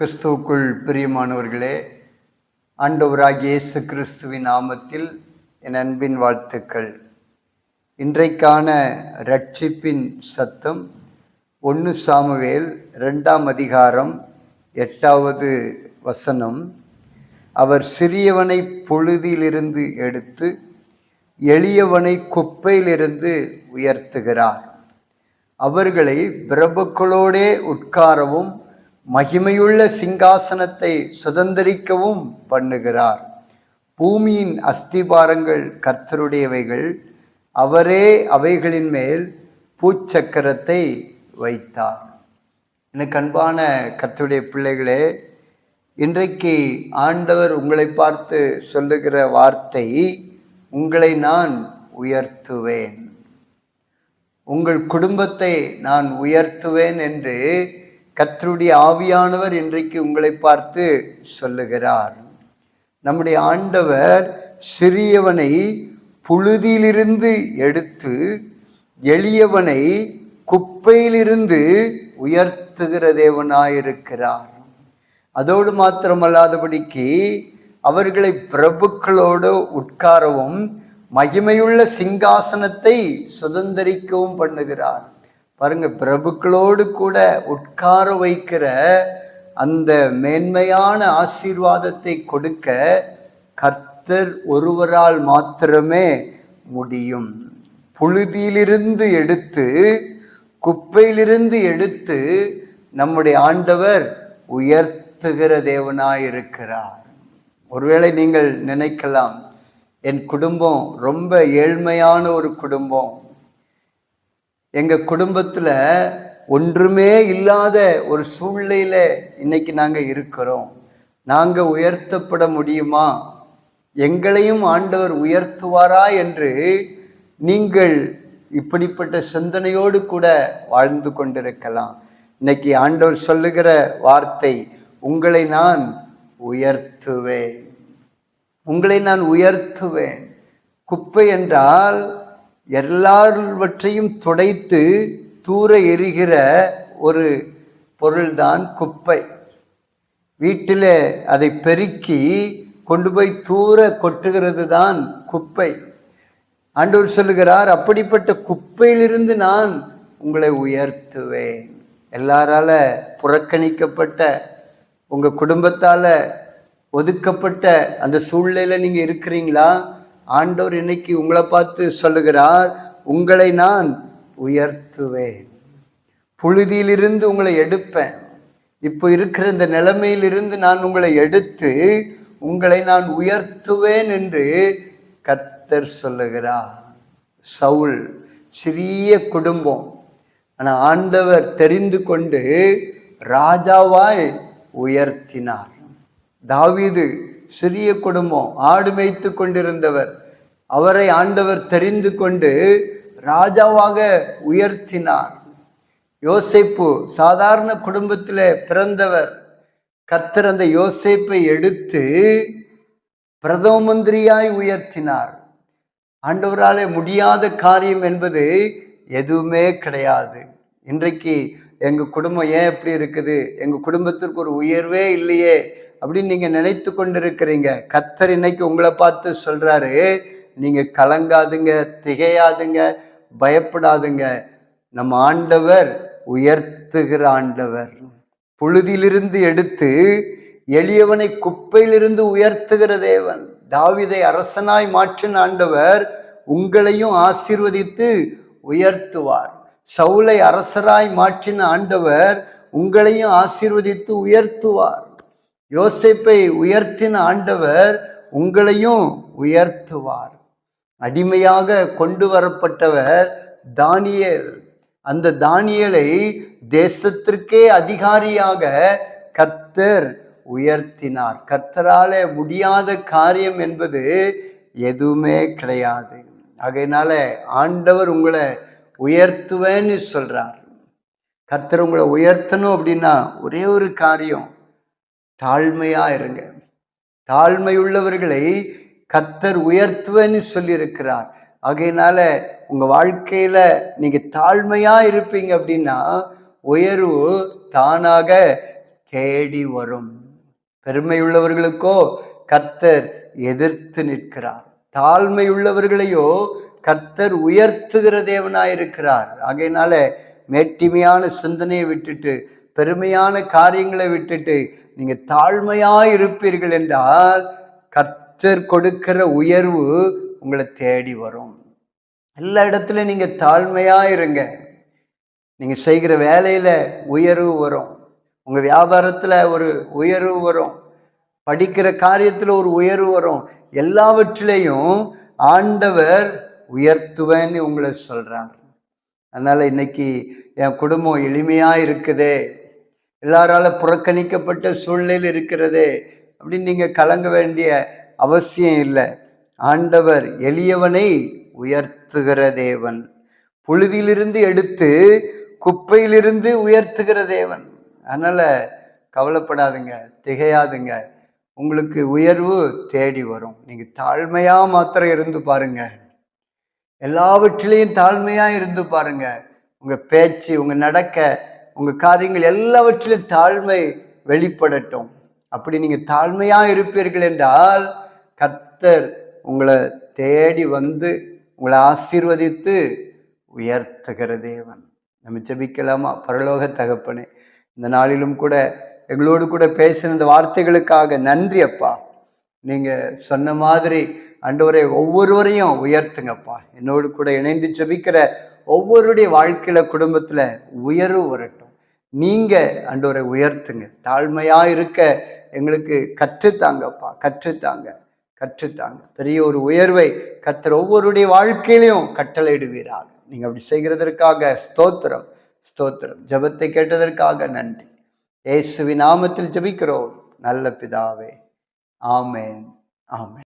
கிறிஸ்துவுக்குள் பிரியமானவர்களே ஆண்டவராகிய இயேசு கிறிஸ்துவின் நாமத்தில் என் அன்பின் வாழ்த்துக்கள். இன்றைக்கான ரட்சிப்பின் சத்தம் ஒன்று சாமுவேல் ரெண்டாம் அதிகாரம் எட்டாவது வசனம். அவர் சிறியவனை பொழுதிலிருந்து எடுத்து எளியவனை குப்பையிலிருந்து உயர்த்துகிறார். அவர்களை பிரபுக்களோடே உட்காரவும் மகிமையுள்ள சிங்காசனத்தை சுதந்திரிக்கவும் பண்ணுகிறார். பூமியின் அஸ்திபாரங்கள் கர்த்தருடையவைகள் அவரே அவைகளின் மேல் பூச்சக்கரத்தை வைத்தார். எனக்கு அன்பான கர்த்தருடைய பிள்ளைகளே இன்றைக்கு ஆண்டவர் உங்களை பார்த்து சொல்லுகிற வார்த்தை உங்களை நான் உயர்த்துவேன். உங்கள் குடும்பத்தை நான் உயர்த்துவேன் என்று கத்தருடைய ஆவியானவர் இன்றைக்கு உங்களை பார்த்து சொல்லுகிறார். நம்முடைய ஆண்டவர் சிறியவனை புழுதியிலிருந்து எடுத்து எளியவனை குப்பையிலிருந்து உயர்த்துகிற தேவனாயிருக்கிறார். அதோடு மாத்திரமல்லாதபடிக்கு அவர்களை பிரபுக்களோடு உட்காரவும் மகிமையுள்ள சிங்காசனத்தை சுதந்திரிக்கவும் பண்ணுகிறார். பாருங்க பிரபுக்களோடு கூட உட்கார வைக்கிற அந்த மேன்மையான ஆசீர்வாதத்தை கொடுக்க கர்த்தர் ஒருவரால் மாத்திரமே முடியும். புழுதியிலிருந்து எடுத்து குப்பையிலிருந்து எடுத்து நம்முடைய ஆண்டவர் உயர்த்துகிற தேவனாயிருக்கிறார். ஒருவேளை நீங்கள் நினைக்கலாம் என் குடும்பம் ரொம்ப ஏழ்மையான ஒரு குடும்பம். எங்கள் குடும்பத்தில் ஒன்றுமே இல்லாத ஒரு சூழ்நிலையில் இன்னைக்கு நாங்கள் இருக்கிறோம். நாங்கள் உயர்த்தப்பட முடியுமா? எங்களையும் ஆண்டவர் உயர்த்துவாரா என்று நீங்கள் இப்படிப்பட்ட சிந்தனையோடு கூட வாழ்ந்து கொண்டிருக்கலாம். இன்னைக்கு ஆண்டவர் சொல்லுகிற வார்த்தை உங்களை நான் உயர்த்துவேன். உங்களை நான் உயர்த்துவேன். குப்பை என்றால் எல்லாவற்றையும் துடைத்து தூர எரிகிற ஒரு பொருள்தான் குப்பை. வீட்டில் அதை பெருக்கி கொண்டு போய் தூர கொட்டுகிறது தான் குப்பை. ஆண்டவர் சொல்லுகிறார் அப்படிப்பட்ட குப்பையிலிருந்து நான் உங்களை உயர்த்துவேன். எல்லாரால புறக்கணிக்கப்பட்ட உங்கள் குடும்பத்தால் ஒதுக்கப்பட்ட அந்த சூழ்நிலையில் நீங்கள் இருக்கிறீங்களா? ஆண்டவர் இன்னைக்கு உங்களை பார்த்து சொல்லுகிறார் உங்களை நான் உயர்த்துவேன். புழுதியிலிருந்து உங்களை எடுப்பேன். இப்போ இருக்கிற இந்த நிலைமையிலிருந்து நான் உங்களை எடுத்து உங்களை நான் உயர்த்துவேன் என்று கத்தர் சொல்லுகிறார். சவுல் சிறிய குடும்பம். ஆனால் ஆண்டவர் தெரிந்து கொண்டு ராஜாவாய் உயர்த்தினார். தாவிது சிறிய குடும்பம் ஆடு மேய்த்து கொண்டிருந்தவர். அவரை ஆண்டவர் தெரிந்து கொண்டு ராஜாவாக உயர்த்தினார். யோசேப்பு சாதாரண குடும்பத்தில் பிறந்தவர். கர்த்தர் அந்த யோசேப்பை எடுத்து பிரதம மந்திரியாய் உயர்த்தினார். ஆண்டவராலே முடியாத காரியம் என்பது எதுவுமே கிடையாது. இன்றைக்கு எங்கள் குடும்பம் ஏன் எப்படி இருக்குது? எங்கள் குடும்பத்திற்கு ஒரு உயர்வே இல்லையே அப்படின்னு நீங்கள் நினைத்து கொண்டிருக்கிறீங்க. கர்த்தர் இன்னைக்கு உங்களை பார்த்து சொல்கிறாரு நீங்கள் கலங்காதுங்க திகையாதுங்க பயப்படாதுங்க. நம் ஆண்டவர் உயர்த்துகிற ஆண்டவர். புழுதியிலிருந்து எடுத்து எளியவனை குப்பையிலிருந்து உயர்த்துகிற தேவன். தாவிதை அரசனாய் மாற்றின ஆண்டவர் உங்களையும் ஆசீர்வதித்து உயர்த்துவார். சவுளை அரசராய் மாற்றின ஆண்டவர் உங்களையும் ஆசீர்வதித்து உயர்த்துவார். யோசிப்பை உயர்த்தின ஆண்டவர் உங்களையும் உயர்த்துவார். அடிமையாக கொண்டு வரப்பட்டவர் தானியல். அந்த தானியலை தேசத்திற்கே அதிகாரியாக கர்த்தர் உயர்த்தினார். கர்த்தரால முடியாத காரியம் என்பது எதுவுமே கிடையாது. ஆகையினால ஆண்டவர் உங்களை உயர்த்துவேன்னு சொல்றார். கர்த்தர் உங்களை உயர்த்தணும் அப்படின்னா ஒரே ஒரு காரியம் தாழ்மையா இருங்க. தாழ்மையுள்ளவர்களை கத்தர் உயர்த்துவன்னு உயர்த்துவேன்னு சொல்லியிருக்கிறார். ஆகையினால உங்க வாழ்க்கையில நீங்க தாழ்மையா இருப்பீங்க அப்படின்னா உயர்வு தானாக தேடி வரும். பெருமையுள்ளவர்களுக்கோ கத்தர் எதிர்த்து நிற்கிறார். தாழ்மை உள்ளவர்களையோ கர்த்தர் உயர்த்துகிற தேவனாயிருக்கிறார். ஆகையினால மேட்டிமையான சிந்தனையை விட்டுட்டு பெருமையான காரியங்களை விட்டுட்டு நீங்க தாழ்மையா இருப்பீர்கள் என்றால் கத் கத்தர் கொடுக்கிற உயர்வு உங்களை தேடி வரும். எல்லா இடத்துலையும் நீங்க தாழ்மையா இருங்க. நீங்க செய்கிற வேலையில உயர்வு வரும். உங்க வியாபாரத்துல ஒரு உயர்வு வரும். படிக்கிற காரியத்துல ஒரு உயர்வு வரும். எல்லாவற்றிலையும் ஆண்டவர் உயர்த்துவேன்னு உங்களை சொல்றார். அதனால இன்னைக்கு என் குடும்பம் எளிமையா இருக்குதே. எல்லாரால புறக்கணிக்கப்பட்ட சூழ்நிலையில் இருக்கிறதே அப்படின்னு நீங்க கலங்க வேண்டிய அவசியம் இல்லை. ஆண்டவர் எளியவனை உயர்த்துகிற தேவன். புழுதியிலிருந்து எடுத்து குப்பையிலிருந்து உயர்த்துகிற தேவன். அதனால் கவலைப்படாதுங்க திகையாதுங்க. உங்களுக்கு உயர்வு தேடி வரும். நீங்கள் தாழ்மையாக மாத்திரம் இருந்து பாருங்க. எல்லாவற்றிலையும் தாழ்மையாக இருந்து பாருங்க. உங்கள் பேச்சு உங்கள் நடக்க உங்கள் காரியங்கள் எல்லாவற்றிலும் தாழ்மை வெளிப்படட்டும். அப்படி நீங்கள் தாழ்மையாக இருப்பீர்கள் என்றால் கர்த்தர் உங்களை தேடி வந்து உங்களை ஆசீர்வதித்து உயர்த்துகிற தேவன். நம்ம ஜபிக்கலாமா? பரலோக தகப்பனே இந்த நாளிலும் கூட எங்களோடு கூட பேசின இந்த வார்த்தைகளுக்காக நன்றி அப்பா. நீங்க சொன்ன மாதிரி ஆண்டவரை ஒவ்வொருவரையும் உயர்த்துங்கப்பா. என்னோடு கூட இணைந்து ஜபிக்கிற ஒவ்வொருடைய வாழ்க்கையில குடும்பத்துல உயர்வு வரட்டும். நீங்க ஆண்டவரை உயர்த்துங்க. தாழ்மையா இருக்க எங்களுக்கு கற்றுத்தாங்கப்பா. கற்றுத்தாங்க. கற்றுத்தாங்க. பெரிய ஒரு உயர்வை கத்தர் ஒவ்வொருடைய வாழ்க்கையிலையும் கட்டளையிடுவீராக. நீங்க அப்படி செய்கிறதற்காக ஸ்தோத்திரம் ஸ்தோத்திரம். ஜெபத்தை கேட்டதற்காக நன்றி. இயேசுவின் நாமத்தில் ஜெபிக்கிறோம். நல்ல பிதாவே. ஆமேன். ஆமேன்.